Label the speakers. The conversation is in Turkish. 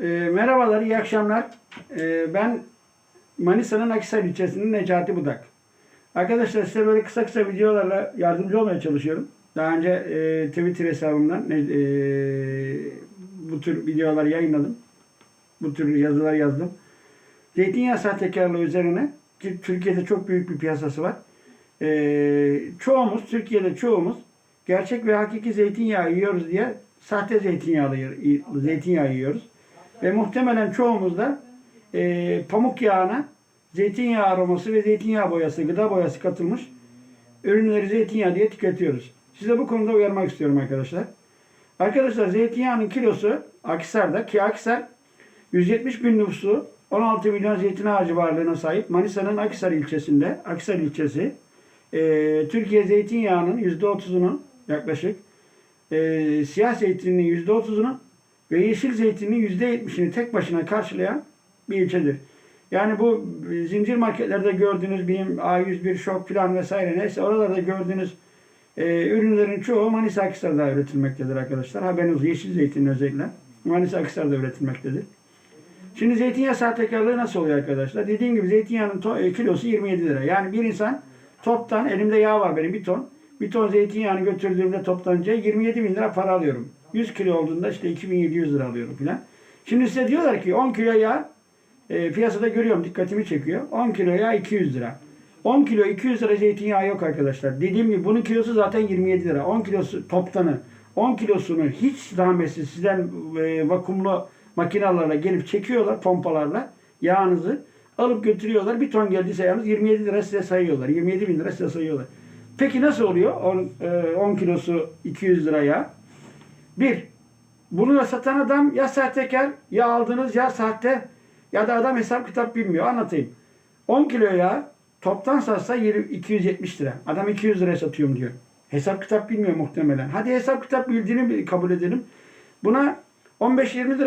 Speaker 1: E, merhabalar, iyi akşamlar. E, ben Manisa'nın Akhisar ilçesinin Necati Budak. Arkadaşlar size böyle kısa kısa videolarla yardımcı olmaya çalışıyorum. Daha önce e, Twitter hesabımdan e, bu tür videolar yayınladım. Bu tür yazılar yazdım. Zeytinyağı sahtekarlığı üzerine ki Türkiye'de çok büyük bir piyasası var. E, çoğumuz, Türkiye'de çoğumuz gerçek ve hakiki zeytinyağı yiyoruz diye sahte zeytinyağı, zeytinyağı yiyoruz. Ve muhtemelen çoğumuz da e, pamuk yağına zeytinyağı aroması ve zeytinyağı boyası, gıda boyası katılmış ürünleri zeytinyağı diye tüketiyoruz. Size bu konuda uyarmak istiyorum arkadaşlar. Arkadaşlar zeytinyağının kilosu Akhisar'da ki Akhisar 170 bin nüfusu 16 milyon zeytin ağacı varlığına sahip Manisa'nın Akhisar ilçesinde, Akhisar ilçesi e, Türkiye zeytinyağının %30'unu yaklaşık e, siyah zeytininin %30'unu ve yeşil zeytinin %70'ini tek başına karşılayan bir ilçedir. Yani bu zincir marketlerde gördüğünüz BİM, A101, Şok falan vesaire neyse oralarda gördüğünüz e, ürünlerin çoğu Manisa Akhisar'da üretilmektedir arkadaşlar. Haberiniz olsun. Yeşil zeytin özellikle. Manisa Akhisar'da üretilmektedir. Şimdi zeytinyağı sahtekarlığı nasıl oluyor arkadaşlar? Dediğim gibi zeytinyağının e, kilosu 27 lira. Yani bir insan toptan, elimde yağ var benim bir ton. Bir ton zeytinyağını götürdüğümde toptancıya 27 bin lira para alıyorum. 100 kilo olduğunda işte 2700 lira alıyorum filan. Şimdi size diyorlar ki 10 kilo yağ e, piyasada görüyorum dikkatimi çekiyor. 10 kilo yağ 200 lira. 10 kilo 200 lira zeytinyağı yok arkadaşlar. Dediğim gibi bunun kilosu zaten 27 lira. 10 kilosu toptanı. 10 kilosunu hiç zahmetsiz sizden e, vakumlu makinalarla gelip çekiyorlar pompalarla yağınızı alıp götürüyorlar. Bir ton geldiyse yalnız 27 lira size sayıyorlar. 27 bin lira size sayıyorlar. Peki nasıl oluyor 10, e, 10 kilosu 200 lira yağ? Bir, bunu da satan adam ya sahtekar ya aldınız ya sahte ya da adam hesap kitap bilmiyor. Anlatayım. 10 kilo yağ toptan satsa 20 270 lira. Adam 200 liraya satıyorum diyor. Hesap kitap bilmiyor muhtemelen. Hadi hesap kitap bildiğini kabul edelim. Buna 15-20 lira